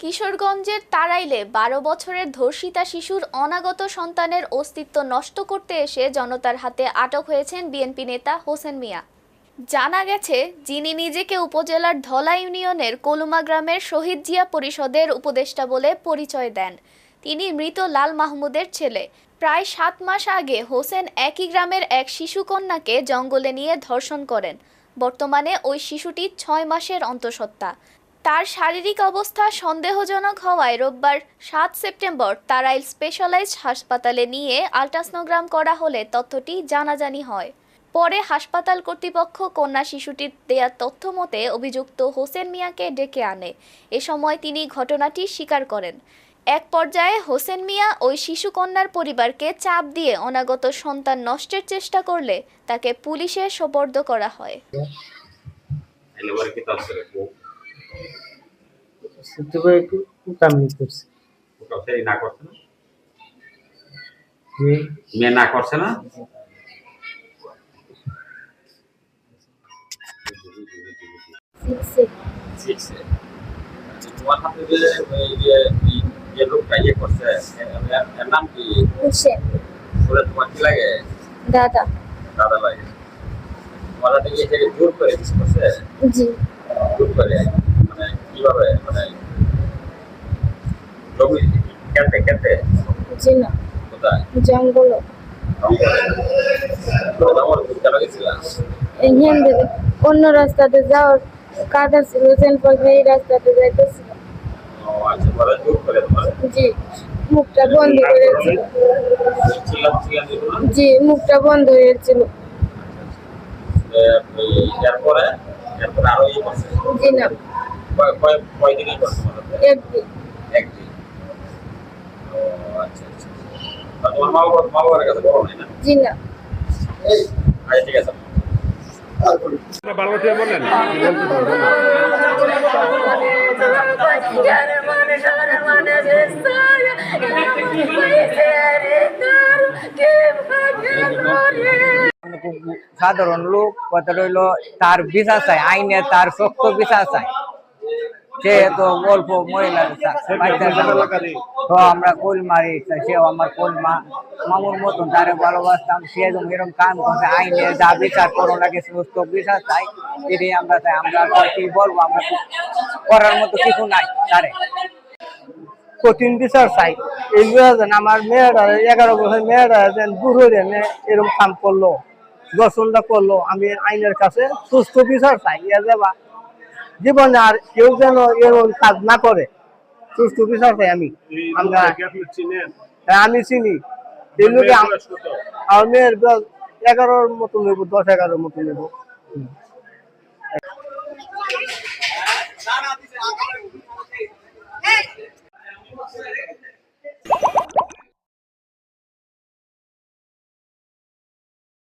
কিশোরগঞ্জের তারাইলে বারো বছরের ধর্ষিতা শিশুর অনাগত সন্তানের অস্তিত্ব নষ্ট করতে এসে জনতার হাতে আটক হয়েছেন বিএনপি নেতা হোসেন মিয়া। জানা গেছে, যিনি নিজেকে উপজেলার ধলা ইউনিয়নের কলুমা গ্রামের শহীদ জিয়া পরিষদের উপদেষ্টা বলে পরিচয় দেন। তিনি মৃত লাল মাহমুদের ছেলে। প্রায় সাত মাস আগে হোসেন একই গ্রামের এক শিশুকন্যাকে জঙ্গলে নিয়ে ধর্ষণ করেন। বর্তমানে ওই শিশুটি ছয় মাসের অন্তঃসত্ত্বা। তার শারীরিক অবস্থা সন্দেহজনক হওয়ায় রোববার সাত সেপ্টেম্বর তারাইল স্পেশালাইজড হাসপাতালে নিয়ে আলট্রাসনোগ্রাম করা হলে তথ্যটি জানাজানি হয়। পরে হাসপাতাল কর্তৃপক্ষ কন্যা শিশুটির দেয়া তথ্য মতে অভিযুক্ত হোসেন মিয়াকে ডেকে আনে। এ সময় তিনি ঘটনাটি স্বীকার করেন। এক পর্যায়ে হোসেন মিয়া ওই শিশু কন্যার পরিবারকে চাপ দিয়ে অনাগত সন্তান নষ্টের চেষ্টা করলে তাকে পুলিশে সোপর্দ করা হয়। শুনতে পাই একটু কামি করছে। সেই না করছে না? মেয়ে না করছে না? তোমার হাতে যে যে লোকটা ইয়ে করছে এর- এর নাম কি? তোমার কি লাগে? দাদা। দাদা লাগে। তোমার হাতে জোর করে কিছু করছে? জি। জোর করে? কীভাবে? মানে জমি খেতে খেতে জি না। কোথায়? জঙ্গল। আমার কেন গেছিলাম এখান থেকে অন্য রাস্তাতে যাওয়ার কাদা ছিল এই রাস্তাতে যাইতেছিল আচ্ছা জি মুখটা বন্ধ করেছিল জি মুখটা বন্ধ হয়েছিল ইয়ে করছে জি না। কয় কয় কয়দিন এই করছে মনে হয়? একদিন একদিন আচ্ছা আচ্ছা। তোমার মা বাবা মা বাবার কাছে বলো না? জি না। আচ্ছা ঠিক আছে। সাধারণ লোক কথা রইল তার ভিসা চাই আইনে তার শক্ত ভিসা চাই। সে তো অল্প মহিলা আমরা মারি সেও আমার কোল মা। মামুর মতন তারে ভালোবাসতাম, সে এরকম কাম করছে আইনে যা বিচার করো লাগে সমস্ত বিচার চাই। এটাই আমরা আমরা কি বলব, আমরা করার মতো কিছু নাই তারে। কঠিন বিচার চাই। এই যেন আমার মেয়েরা এগারো বছর মেয়েরা যেন দূর এরকম কাম করল দর্শনটা করল, আমি আইনের কাছে সুস্থ বিচার চাই। ইয়া যাবা জীবনে আর কেউ যেন এরকম কাজ না করে। সুস্থ বিচার চাই আমি। আমরা হ্যাঁ, আমি চিনি। আমার মেয়ের এগারোর মতো নেব দশ এগারোর মতো নেব